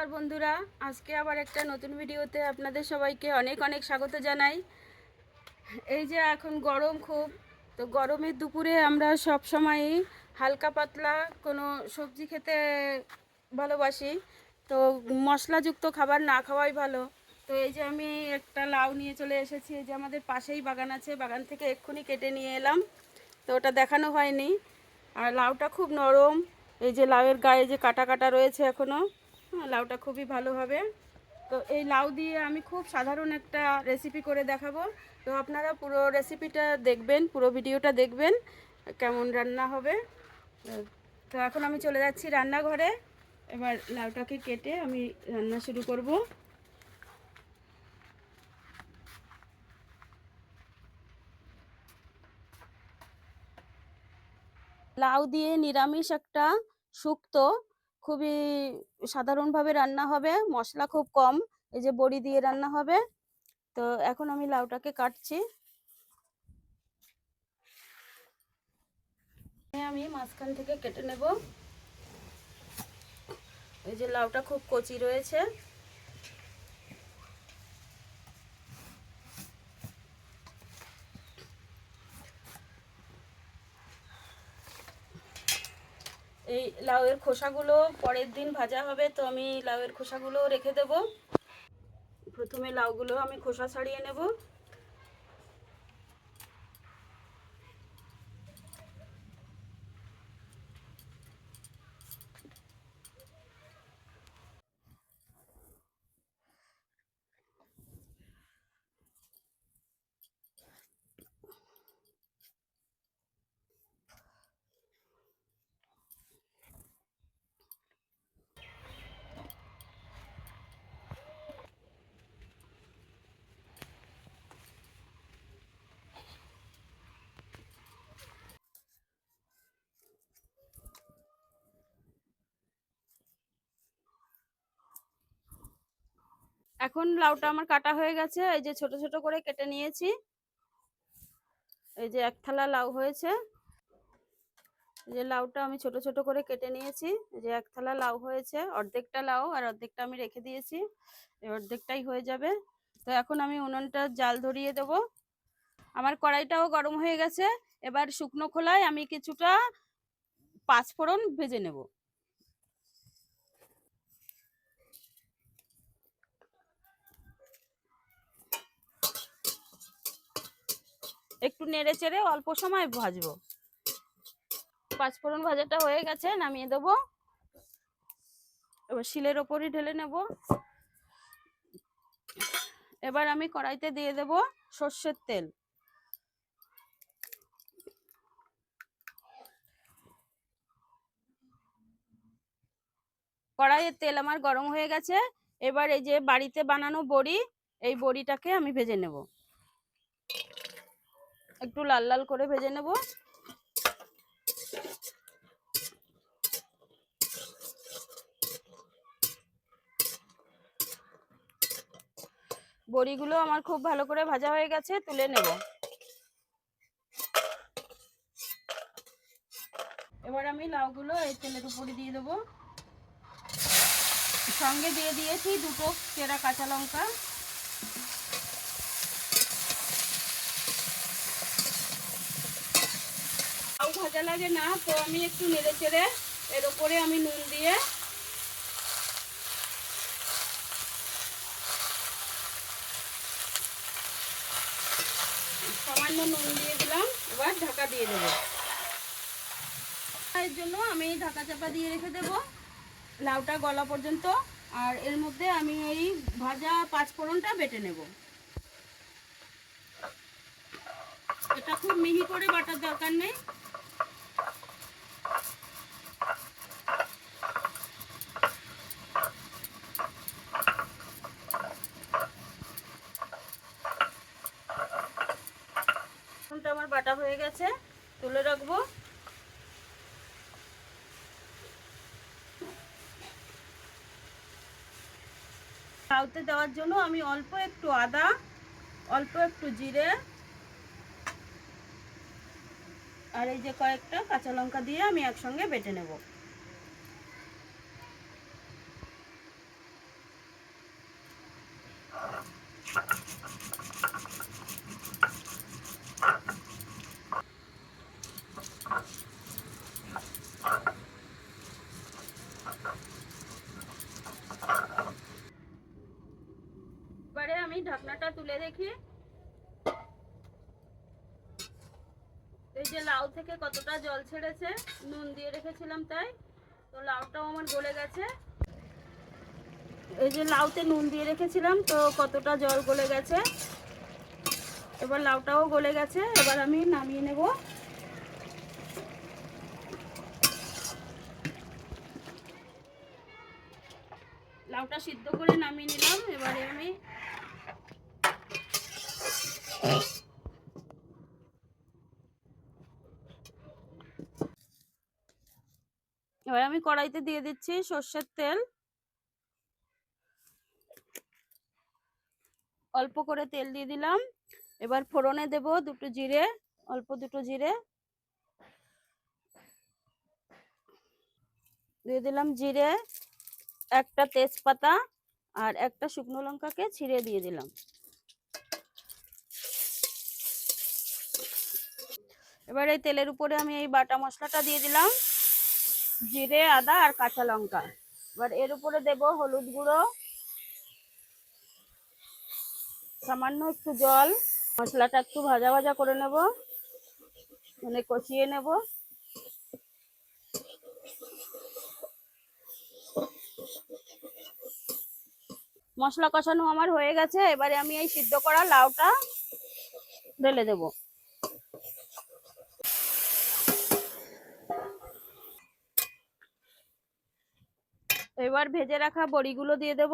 নমস্কার বন্ধুরা। আজকে আবার একটা নতুন ভিডিওতে আপনাদের সবাইকে অনেক অনেক স্বাগত জানাই। এই যে এখন গরম খুব, তো গরমের দুপুরে আমরা সব সময়ই হালকা পাতলা কোনো সবজি খেতে ভালোবাসি। তো মশলাযুক্ত খাবার না খাওয়াই ভালো। তো এই যে আমি একটা লাউ নিয়ে চলে এসেছি, এই যে আমাদের পাশেই বাগান আছে, বাগান থেকে এক্ষুনি কেটে নিয়ে এলাম। তো ওটা দেখানো হয়নি। আর লাউটা খুব নরম, এই যে লাউয়ের গায়ে যে কাটা কাটা রয়েছে এখনও লাউটা খুবই ভালো হবে। তো এই লাউ দিয়ে আমি খুব সাধারণ একটা রেসিপি করে দেখাবো। তো আপনারা পুরো রেসিপিটা দেখবেন, পুরো ভিডিওটা দেখবেন, কেমন রান্না হবে। তো এখন আমি চলে যাচ্ছি রান্নাঘরে। এবার লাউটাকে কেটে আমি রান্না শুরু করব। লাউ দিয়ে নিরামিষ একটা শুক্তো খুবই সাধারণভাবে রান্না হবে, মশলা খুব কম, এই যে বড়ি দিয়ে রান্না হবে। তো এখন আমি লাউটাকে কাটছি। আমি মাঝখান থেকে কেটে নেব। এই যে লাউটা খুব কচি রয়েছে। এই লাউয়ের খোসাগুলো পরের দিন ভাজা হবে, তো আমি লাউয়ের খোসাগুলো রেখে দেব। প্রথমে লাউগুলো আমি খোসা ছাড়িয়ে নেব। এখন লাউটা আমার কাটা হয়ে গেছে। এই যে ছোট ছোট করে কেটে নিয়েছি। এই যে এক থালা লাউ হয়েছে। যে লাউটা আমি ছোট ছোট করে কেটে নিয়েছি। যে এক থালা লাউ হয়েছে। অর্ধেকটা লাউ আর অর্ধেকটা আমি রেখে দিয়েছি। অর্ধেকটাই হয়ে যাবে। তো এখন আমি উনুনটা জাল ধরিয়ে দেব। আমার কড়াইটাও গরম হয়ে গেছে। এবার শুকনো খোলায় আমি কিছুটা পাঁচফোড়ন ভেজে নেব। একটু নেড়ে চেড়ে অল্প সময় ভাজবো। পাঁচফোড়ন ভাজাটা হয়ে গেছে, নামিয়ে দেবো। এবার শিলের ওপরই ঢেলে নেব। এবার আমি কড়াইতে দিয়ে দেব সর্ষের তেল। কড়াইয়ের তেল আমার গরম হয়ে গেছে। এবার এই যে বাড়িতে বানানো বড়ি, এই বড়িটাকে আমি ভেজে নেব। একটু লাল লাল করে ভেজে নেব। বড়িগুলো আমার খুব ভালো করে ভাজা হয়ে গেছে, তুলে নেব। এবার আমি লাউগুলো এই তেলের উপরে দিয়ে দেবো। সঙ্গে দিয়ে দিয়েছি দুটো চেরা কাঁচা লঙ্কা লাউ ভাজা লাগে না, তো আমি একটু নেড়ে চেড়ে এর উপরে আমি নুন দিয়ে সামান্য নুন দিয়ে দিলাম, এবার ঢাকা দিয়ে দেবো। এর জন্য আমি ঢাকা চাপা দিয়ে রেখে দেবো লাউটা গলা পর্যন্ত, আর এর মধ্যে আমি এই ভাজা পাঁচ ফোড়নটা বেটে নেব। এটা খুব মিহি করে বাটার দরকার নেই আমার বাটা হয়ে গেছে, তুলে রাখব। লাউতে দেওয়ার জন্য আমি অল্প একটু আদা, অল্প একটু জিরে, আর এই যে কয়েকটা কাঁচা লঙ্কা দিয়ে আমি একসঙ্গে বেটে নেব। তুলে দেখি। এই যে লাউ থেকে কতটা জল ছেড়েছে, নুন দিয়ে রেখেছিলাম তাই, তো লাউটাও আমার গলে গেছে। এই যে লাউতে নুন দিয়ে রেখেছিলাম, তো কতটা জল গলে গেছে। এবার লাউটাও গলে গেছে, এবার আমি নামিয়ে নেব। লাউটা সিদ্ধ করে নামিয়ে নিলাম, এবারে আমি এবার আমি কড়াইতে দিয়ে দিচ্ছি সর্ষের তেল। অল্প করে তেল দিয়ে দিলাম। এবার ফোড়নে দেব দুটো জিরে, অল্প দুটো জিরে। দিয়ে দিলাম জিরে, একটা তেজপাতা আর একটা শুকনো লঙ্কাকে ছিঁড়ে দিয়ে দিলাম। এবার এই তেলের উপরে আমি এই বাটা মশলাটা দিয়ে দিলাম, জিরে, আদা আর কাঁচা লঙ্কা। এবার এর উপরে দেব হলুদ গুঁড়ো, সামান্য একটু জল। মশলাটা একটু ভাজা ভাজা করে নেব মানে কষিয়ে নেব। মশলা কষানো আমার হয়ে গেছে, এবারে আমি এই সিদ্ধ করা লাউটা ঢেলে দেব। এবার ভেজে রাখা বড়িগুলো দিয়ে দেব।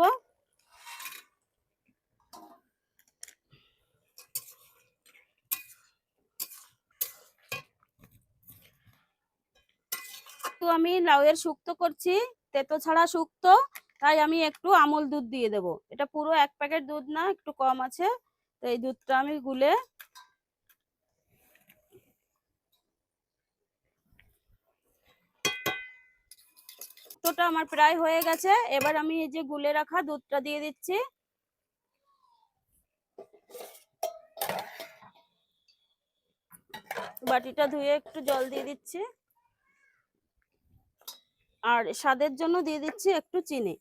তো আমি লাউয়ের শুক্তো করছি, তেতো ছাড়া শুক্তো, তাই আমি একটু আমল দুধ দিয়ে দেব। এটা পুরো এক প্যাকেট দুধ না, একটু কম আছে, তো এই দুধটা আমি গুলে শুক্তোটা আমার প্রায় হয়ে গেছে। এবার আমি এই যে গুলে রাখা দুধটা দিয়ে দিচ্ছি। বাটিটা ধুয়ে একটু জল দিয়ে দিচ্ছি। আর স্বাদের জন্য দিয়ে দিচ্ছি একটু চিনি।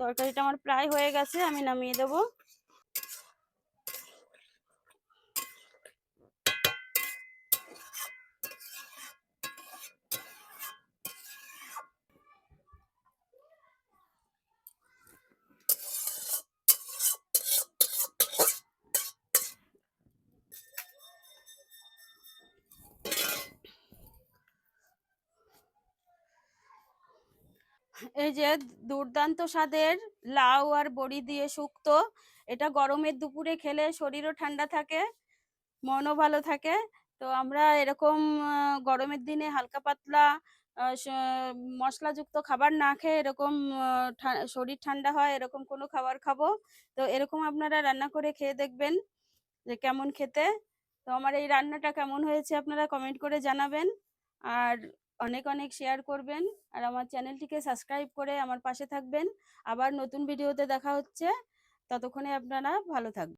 তরকারিটা আমার প্রায় হয়ে গেছে, আমি নামিয়ে দেবো। এই যে দুর্দান্ত স্বাদের লাউ আর বড়ি দিয়ে শুক্ত, এটা গরমের দুপুরে খেলে শরীরও ঠান্ডা থাকে, মনও ভালো থাকে। তো আমরা এরকম গরমের দিনে হালকা পাতলা মশলাযুক্ত খাবার না খেয়ে এরকম শরীর ঠান্ডা হয়, এরকম কোনো খাবার খাব। তো এরকম আপনারা রান্না করে খেয়ে দেখবেন যে কেমন খেতে। তো আমার এই রান্নাটা কেমন হয়েছে আপনারা কমেন্ট করে জানাবেন। আর অনেক অনেক শেয়ার করবেন। আর আমার চ্যানেলটিকে সাবস্ক্রাইব করে আমার পাশে থাকবেন। আবার নতুন ভিডিওতে দেখা হচ্ছে। ততক্ষণে আপনারা ভালো থাকবেন।